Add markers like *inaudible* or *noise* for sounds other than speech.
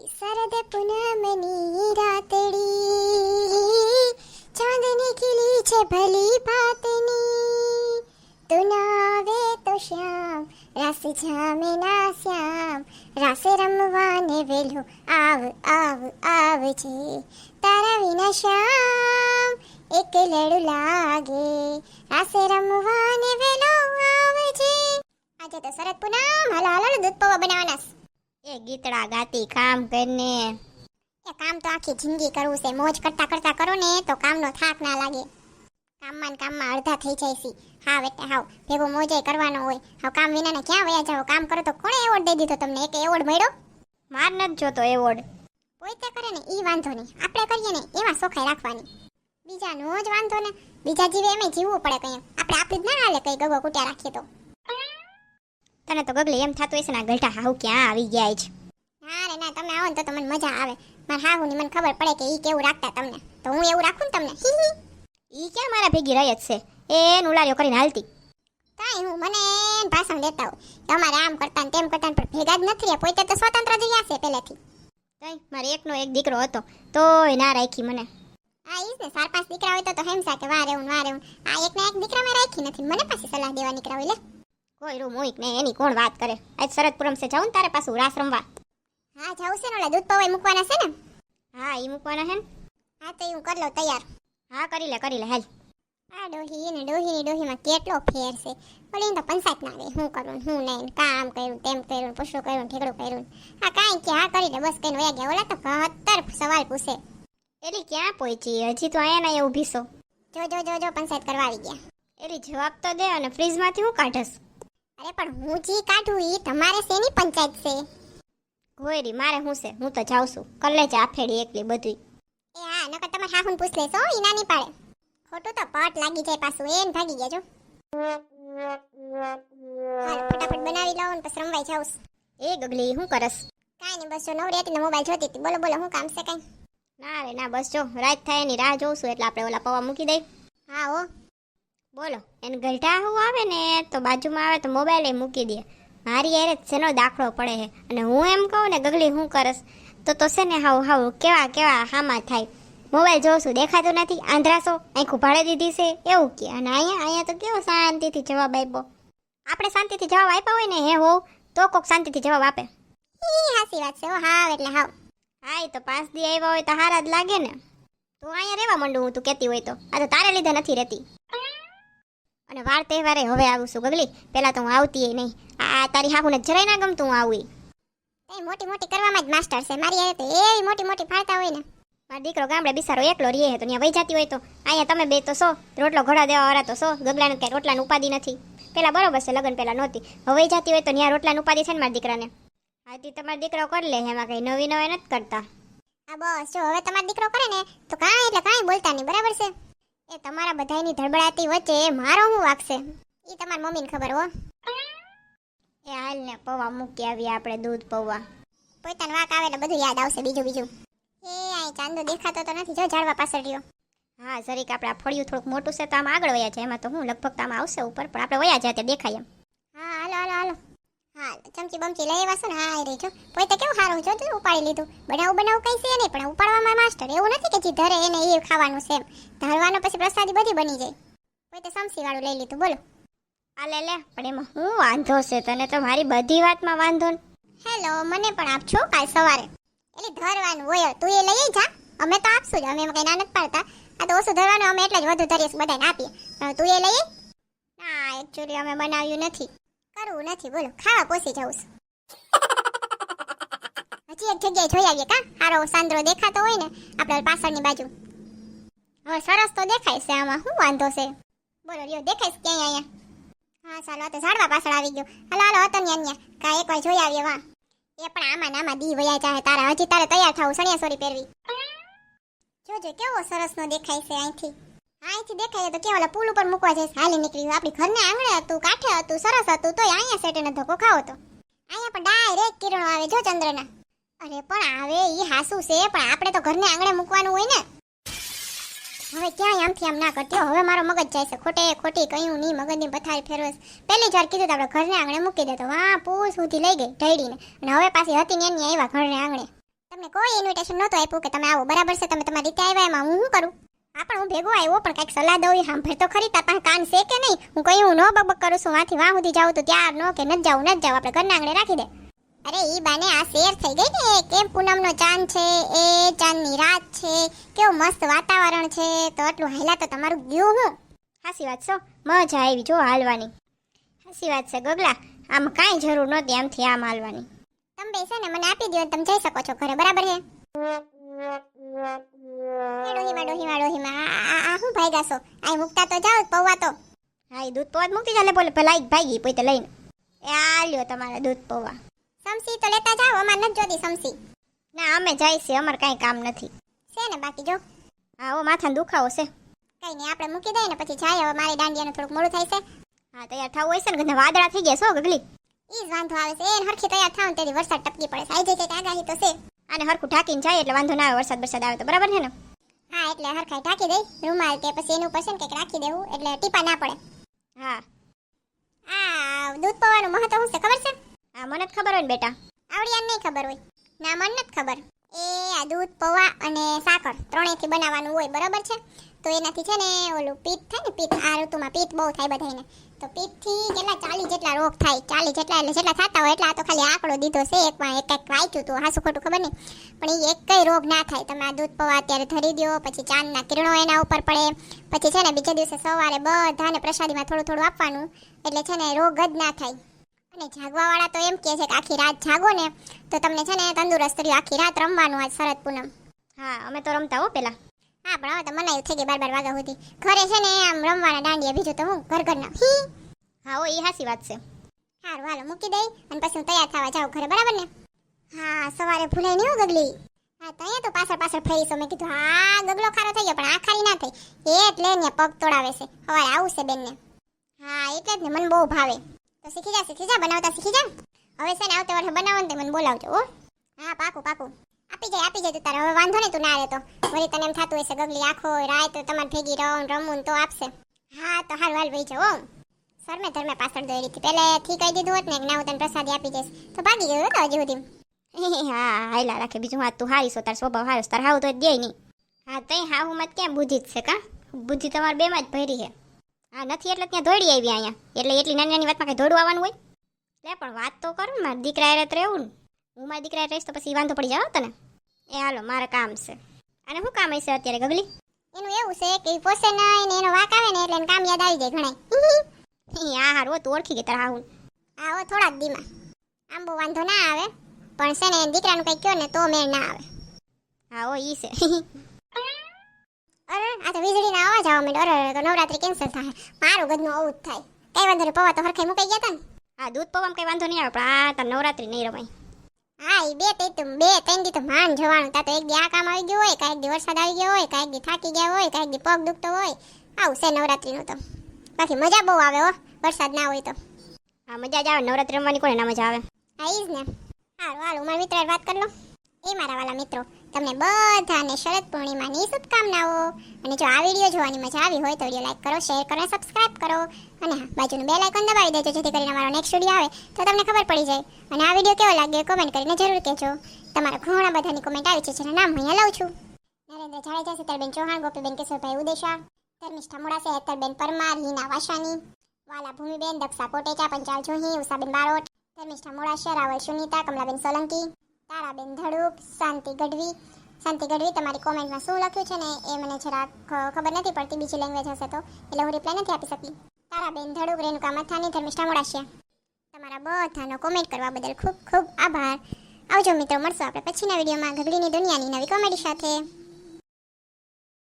શરદ પૂનમની રાતડી, ચાંદની ખીલી છે ભલી ભાતની. તું આવે તો શ્યામ રાસ જામે ના શ્યામ રાસે રમવાને વેલું આવ આવ આવજે તારા વિના શ્યામ, એક લડું લાગે રાસે રમવાને વેલો આવજે આજે તો શરદ પૂનમ હાલો હાલો દૂધ છે. એ ગીતડા ગાતી કામ કરીને. એ કામ તો આખી જિંદગી કરવું છે. મોજ કરતા કરતા કરો ને તો કામનો થાક ના લાગે. કામમાં કામમાં અડધા થઈ જાય છે. હા એટલે હાવ ભેગો મોજે કરવાનો હોય. હાવ કામ વિનાને ક્યાં વયા જાવ કામ કરો તો કોણે એવોર્ડ દઈ દીધો તમને? એક એવોર્ડ મળ્યો? માર નથી જોતો એવોર્ડ પોતે કરે ને, ઈ વાંધો નહીં. આપણે કરીએ ને એમાં સોખાઈ રાખવાની. બીજાનો જ વાંધો ને. બીજા જીવે એમ જીવવું પડે કંઈ આપણે આપી જ ના હાલે કઈ ગગો કુટ્યા રાખીએ તો. તને તો ગગલી એમ થતું હશે ને આ ગલઠા હાહુ ક્યાં આવી ગયા છે? ના રે ના તમે આવો ને તો તમને મજા આવે. મારા હાહુની મને ખબર પડે કે ઈ કેવું રાખતા તમને. તો હું એવું રાખું ને તમને? હી હી. ઈ ક્યાં મારા ભેગી રહી જ છે? એ નુલારીઓ કરીને હાલતી. કાંઈ હું મને ભાષણ દેતા હોઉં તમારે આમ કરતા ને તેમ કરતા પણ ભેગા જ નથી પોતે તો સ્વતંત્ર જ રહ્યા છે પહેલેથી. કઈ મારે એકનો એક દીકરો હતો. તોય ના રાખી મને. આ ઈ ને ચાર પાંચ દીકરા હોય તો તો હેમસા કે વારે હું વારે હું આ એક ના એક દીકરા મેં રાખી નથી મને પાછી સલાહ દેવા નીકળાવી લે. કોઈ રૂમ હોય ને એની કોણ વાત કરે? આજ શરદપુરમ છે જાઉં ને તારે પાછું રાસ રમવા હા જાઉં છે ને ઓલા દૂધ પવાય મૂકવાના છે ને? હા ઈ મૂકવાના છે ને? હા તો હું કરી લઉં તૈયાર. હા કરી લે કરી લે હાલ. આ ડોહી ને ડોહીની ડોહીમાં કેટલો ફેર છે. ઓલી તો પંચાયત ના આવે હું કરું હું નહીં કામ કર્યું તેમ કર્યું પૂછું કર્યું ઠેકડું કર્યું આ કાંઈ કે હા કરી લે બસ કઈને વયા ગયા. ઓલા તો બહત્તર સવાલ પૂછે. એલી ક્યાં પહોંચી? હજી તો અહીંયા ના એવું ભીસો જો જો જો જો પંચાયત કરવા આવી ગયા. એલી જવાબ તો દે અને ફ્રીજમાંથી હું કાઢસ અરે પણ હું જી કાઢું ઈ તમારે શેની પંચાયત છે? ગોયરી મારે શું છે? હું તો જાઉં છું. કલે જ આફેડી એકલી બધી. એ હા નકર તમારે હાહુન પૂછ લેશો ઈ ના નહીં પાડે ખોટું તો પટ લાગી જાય પાછું એને ભાગી ગયા જો. હાલ ફટાફટ બનાવી લઉં ને પછી રમવાઈ જાઉં એ ગગલી હું કરસ? કાંઈ નહીં બસ જો નવરી હતી ને મોબાઈલ જોતી હતી. બોલો બોલો હું કામ છે કાંઈ? ના રે ના બસ જો રાત થાય એની રાહ જોઉં છું એટલે આપણે ઓલા પૌવા મૂકી દઈ. હા હો. બોલો, એને ગલઢા હું આવે ને, તો બાજુમાં આવે તો મોબાઈલ એ મૂકી દે. મારી યારે શેનો દાખલો પડે છે. અને હું એમ કહું ને, ગગલી, હું કરસ? તો તો છે ને હાવ હાવ, કેવા કેવા હામાં થાય. મોબાઈલ જોઉં છું, દેખાતું નથી આંધ્રાસો આંખું ભાડે દીધી છે, એવું કે. અને અહીંયા અહીંયા તો કેવો શાંતિથી જવાબ આપ્યો. આપણે શાંતિથી જવાબ આપ્યા હોય ને, હે હો, તો કોક શાંતિથી જવાબ આપે. ઈ હાસી વાત છે હાવ એટલે હાવ. હા એ તો પાંચ દી આવ્યા હોય તો હારા જ લાગે ને. તો અહીંયા રહેવા માંડું હું તું કહેતી હોય તો. આ તો તારે લીધે નથી રહેતી. અને વાર તહેવારે હવે આવું છું ગગલી. પહેલાં તો હું આવતી નહીં. આ તારી હાહુને જરાય ના ગમતું હું આવું એ મોટી મોટી કરવામાં જ માસ્ટર છે. મારી હારે તો એવી મોટી મોટી ફાળતા હોય ને. મારો દીકરો ગામડે બિસારો એકલો રહે તો ત્યાં વહી જતી હોય તો. અહીંયા તમે બે તો સો રોટલો ઘોડા દેવા વાળા તો સો ગગલાને ક્યાંય રોટલાની ઉપાધિ નથી. પેલા બરોબર છે લગ્ન પેલા નહોતી. હવે જતી હોય તો ત્યાં રોટલાની ઉપાધિ છે ને મારા દીકરાને. હાથી તમારો દીકરો કરી લે એમાં કઈ નવી નવી નથી કરતા. હા બસ જો હવે તમારો દીકરો કરે ને તો કાંઈ એટલે કાંઈ બોલતા નહીં. બરાબર છે? એ તમારા બધાયની ધડબડાતી વચ્ચે મારો હું વાગશે? એ તમારી મમ્મીને ખબર હો. એ હાલ ને પૌવા મૂકી આવીએ આપણે દૂધ પૌવા. પોતાનો વાક આવે એટલે બધું યાદ આવશે બીજું બીજું. એ અહીં ચાંદો દેખાતો તો નથી, જો ઝાડવા પાછળ રહ્યો. હા, જરીક આપણે આ ફળિયું થોડુંક મોટું છે તો આમાં આગળ વયા છે એમાં તો હું લગભગ તો આમાં આવશે ઉપર, પણ આપણે વયા જાય ત્યાં દેખાય એમ. હા, હાલો હાલો હાલો. હા, ચમચી બમચી લઈ આવ્યા ને? હા એ રહી જો. પોતે કેવું સારું જો ઉપાડી લીધું. બનાવું બનાવું કઈ છે નહીં, પણ ઉપાડવામાં માસ્ટર એવું નથી કે જે ધરે એને એ ખાવાનું છે એમ. ધારવાનો પછી પ્રસાદી બધી બની જાય. તો સમસી વાળું લઈ લીધું બોલો. આ લે લે પણ એમાં હું વાંધો છે? તને તો મારી બધી વાતમાં વાંધો ને હેલો મને પણ આપજો કાલ સવારે? એટલે ધરવાનું હોય તું એ લઈ જા. અમે તો આપશું જ અમે કંઈ કઈ ના નથી પાડતા. આ તો ઓછું ધરવાનું અમે એટલે જ વધુ છીએ, બધાને આપીએ. પણ તું એ લઈ? ના એકચ્યુઅલી અમે બનાવ્યું નથી. કરવું નથી બોલો ખાવા પોસી જવું છે. હજી એક જગ્યાએ જોઈ આવીએ કા? હારો સાંદ્રો દેખાતો હોય ને, આપણે પાછળની બાજુ. હવે સરસ તો દેખાય છે આમાં, શું વાંધો છે? બોલો રહ્યો દેખાય છે ક્યાંય અહીંયા? હા, ચાલો તો ઝાડવા પાછળ આવી ગયો. હાલો હાલો, હતો ને અહીંયા. કા એકવાર જોઈ આવીએ, વાહ. એ પણ આમાં નામાં દી વયા ચાહે તારા. હજી તારે તૈયાર થવું સણિયા સોરી પહેરવી. જોજો, કેવો સરસ નો દેખાય છે અહીંથી. અહીંથી દેખાય તો કેવો પુલ ઉપર મૂકવા જઈશ. હાલી નીકળ્યું. આપણી ઘરને આંગણે હતું, કાંઠે હતું, સરસ હતું, તોય અહીંયા સેટેને ધક્કો ખાવો તો. અહીંયા પણ ડાયરેક્ટ કિરણો આવે, જો ચંદ્રના. અરે, પણ આવે, ઈ હાસુ છે, પણ આપણે તો ઘરને આંગણે મૂકવાનું હોય ને. હવે ક્યાંય આમથી આમ ના કરતી હવે મારો મગજ જાય છે. ખોટે ખોટી કયું નહીં મગજની પથારી ફેરવસ પહેલી જ વાર કીધું આપણે ઘરને આંગણે મૂકી દેતો. વાહ પૂછ સુધી લઈ ગઈ ઢળીને અને હવે પાછી હતી ને એની આવ્યા ઘરને આંગણે. તમને કોઈ ઇન્વિટેશન નહોતું આપ્યું કે તમે આવો. બરાબર છે, તમે તમારી રીતે આવ્યા, એમાં હું શું કરું? હા, પણ હું ભેગો આવ્યો, પણ કંઈક સલાહ દઉં સાંભળ તો ખરી. તાર પાસે કાન છે કે નહીં? હું કહ્યું હું ન બકબક કરું છું. વાંથી વાં સુધી જાઉં તો ત્યાં ન કે નથી જાઉં, ન જાઉં. આપણે ઘરના આંગણે રાખી દે. અરે, ઈ બાને આ શેર થઈ ગઈ ને કેમ પૂનમનો ચાંદ છે? એ ચાંદની રાત છે. કેવું મસ્ત વાતાવરણ છે. તો આટલું હાલા તો તમારું ગયું હું. હાસી વાત છો? મજા આવી જો હાલવાની. હાસી વાત છે ગગલા. આમ કાંઈ જરૂર નહોતી આમથી આમ હાલવાની. તમે છે ને, મને આપી દો તમે જઈ શકો છો ઘરે. બરાબર છે? ડોહીમાં ડોહીમાં ડોહીમાં. આ- મૂકતા તો જાઓ પૌવા તો. હા દૂધ પૌવા જ મૂકતી ચાલે બોલે પેલા ભાઈ ભાગી પોતે લઈને. એ આ દૂધ પૌવા. સમસી તો લેતા જાઓ અમાર નથી જોતી સમસી ના અમે જાય છે અમારે કાંઈ કામ નથી. છે ને બાકી જો? હા ઓ માથાનો દુખાવો છે. કઈ નહીં આપણે મૂકી દઈએ ને પછી જાય હવે મારી દાંડિયાનું થોડુંક મોડું થાય છે. હા તૈયાર થવું હોય છે ને વાદળા થઈ ગયા છો ગગલી? ઈ જ વાંધો આવે છે એને હરખી તૈયાર થાવ તેથી વરસાદ ટપકી પડે થાય જશે આગાહી તો છે. અને હરખું ઢાંકીને જાય એટલે વાંધો ના આવે વરસાદ વરસાદ આવે તો બરાબર છે ને? હા એટલે હરખાઈ ઢાંકી દઈ રૂમાલ કે પછી એનું ઉપર છે ને કંઈક રાખી દેવું એટલે ટીપા ના પડે. હા. આ દૂધ પવાનું મહત્વ શું છે ખબર છે? હા મને જ ખબર હોય ને બેટા. આવડિયાને નહીં ખબર હોય. ના, મને નથી ખબર. એ આ દૂધ, પૌવા અને સાકર ત્રણેયથી બનાવવાનું હોય, બરાબર છે? તો એનાથી છે ને ઓલું પિત્ત થાય ને, પિત્ત, આ ઋતુમાં પિત્ત બહુ થાય બધાને તો પિત્તથી કેટલા, ચાલીસ જેટલા રોગ થાય, ચાલીસ જેટલા એટલે જેટલા થતા હોય એટલા આ તો ખાલી આંકડો દીધો છે, એકમાં એક એક વાંચ્યું હતું હાસું ખોટું ખબર નહીં. પણ એ એક કઈ રોગ ના થાય. તમે આ દૂધ, પૌવા અત્યારે ધરી દો પછી ચાંદના કિરણો એના ઉપર પડે, પછી છે ને બીજા દિવસે સવારે બધાને પ્રસાદીમાં થોડું થોડું આપવાનું, એટલે છે ને રોગ જ ના થાય. અને જાગવાવાળા તો એમ કહે છે કે આખી રાત જાગો ને તો તમને છે ને તંદુરસ્ત રહ્યો. આખી રાત રમવાનું આજ શરદ પૂનમ. હા અમે તો રમતા હો પેલા. હા પણ હવે તો મનાયું થઈ ગઈ બાર બાર વાગ્યા સુધી. ઘરે છે ને આમ રમવાના દાંડિયા બીજું તો હું ઘર ઘરના. હી. હા ઓ એ હાસી વાત છે. સારું હાલો મૂકી દઈ અને પછી હું તૈયાર થવા જાઉં ઘરે બરાબર ને? હા સવારે ભૂલાઈ નહીં ગગલી. હા તો અહીંયા તો પાછળ પાછળ ફરીશું મેં કીધું હા ગગલો ખારો થઈ ગયો પણ આ ખારી ના થઈ. એટલે ને પગ તોડાવે છે. હવે આવશે બેનને. હા એટલે જ ને મને બહુ ભાવે. તો શીખી જા શીખી જા, બનાવતા શીખી જા. હવે છે ને આવતે વર્ષે બનાવો ને તો મને બોલાવજો, હો. હા, પાકું પાકું. આપી જાય આપી જાય તું તારે. હવે વાંધો નહીં તું ના રહેતો વળી તને એમ થતું હશે, ગગલી આખો રાત તો તમારે ભેગી રહો રમું રમવું ને તો આપશે. હા, તો હાલ હાલ વહી જાઓ, હો. સરમે ધર્મે પાછળ દોડી પહેલેથી કહી દીધું હોત ને કે ના હું તને પ્રસાદી આપી જઈશ તો ભાગી ગયો હતો હજી સુધી. *laughs* હા હાલા રાખે. બીજું વાત તું હારીશ, તાર સ્વભાવ હારો તાર હાવ તો દે નહીં. હા તઈ હાવ મત કેમ બુદ્ધિ જ છે કા? બુદ્ધિ તમારે બેમાં જ ભરી છે. હા નથી એટલે ત્યાં દોડી આવી અહીંયા. એટલે એટલી નાની નાની વાતમાં કઈ દોડવું આવવાનું હોય? લે પણ વાત તો કરું મારા દીકરા તો રહેવું હું મારા દીકરા રહીશ તો પછી વાંધો પડી જાવ તને? એ હાલો મારે કામ છે. અને શું કામ હશે અત્યારે ગગલી? એનું એવું છે કે પોસે નહીં ને એનો વાક આવે ને એટલે કામ યાદ આવી જાય ઘણા *laughs* હા હારું તું ઓળખી ગઈ તારા હા હો થોડાક દીમાં આમ બહુ વાંધો ના આવે પણ છે ને દીકરાનું કંઈક કહો ને તો મેળ ના આવે. હા ઓ ઈ છે. *laughs* અરે આ તો વીજળીના અવાજ આવવા માંડ્યો. અરે તો નવરાત્રી કેન્સલ થાય. મારું ગદનું આવું જ થાય. કઈ વાંધો નહીં પવા તો હરખાઈ મુકાઈ ગયા તા ને. હા દૂધ પવામાં કઈ વાંધો નહીં આવે પણ આ તાર નવરાત્રી નહીં રમાય. હા એ બે ત્રણ તો બે ત્રણ દી તો માન જવાનું. તા તો એક દી આ કામ આવી ગયું હોય કાંઈક દી વરસાદ આવી ગયો હોય કાંઈક દી થાકી ગયા હોય કાંઈક દી પગ દુખતો હોય. આવું છે નવરાત્રીનું તો. બાકી મજા બહુ આવે હો વરસાદ ના હોય તો. હા મજા જ આવે. નવરાત્રી રમવાની કોને ના મજા આવે? હા એ જ ને. હારું હારું મારા મિત્ર વાત કરી લો. એ મારા વાલા મિત્રો, તમને બધાને શરદ પૂર્ણિમાની શુભકામનાઓ. અને જો આ વીડિયો જોવાની મજા આવી હોય તો વીડિયો લાઈક કરો, શેર કરો સબસ્ક્રાઇબ કરો. અને હા, બાજુનું બેલ આઇકન દબાવી દેજો, જેથી કરીને મારો નેક્સ્ટ વીડિયો આવે તો તમને ખબર પડી જાય. અને આ વીડિયો કેવો લાગ્યો કોમેન્ટ કરીને જરૂર કહેજો. તમારા ઘણા બધાની કોમેન્ટ આવી છે, જેના નામ હું અહીંયા લઉં છું. નરેન્દ્ર જાડેજા સીતલબેન ચૌહાણ, ગોપીબેન કેશવભાઈ ઉદેશા, ધર્મિષ્ઠા મોડાસે, હેતલબેન પરમાર, હિના વાસાની વાલા ભૂમિબેન, દક્ષા કોટેચા પંચાલ જોહી, ઉષાબેન બારોટ, ધર્મિષ્ઠા મોડાસા રાવલ સુનીતા, કમલાબેન સોલંકી તારાબેન ધડુક શાંતિ ગઢવી. શાંતિ ગઢવી, તમારી કોમેન્ટમાં શું લખ્યું છે ને એ મને જરાક ખબર નથી પડતી, બીજી લેંગ્વેજ હશે તો. એટલે હું રિપ્લાય નથી આપી શકી. તારાબેન ધડુક રેણુકા મથાની, ધર્મિષ્ઠા મોડાશિયા. તમારા બધાનો કોમેન્ટ કરવા બદલ ખૂબ ખૂબ આભાર. આવજો મિત્રો, મળશું આપણે પછીના વિડીયોમાં. ગગડીની દુનિયાની નવી કોમેડી સાથે.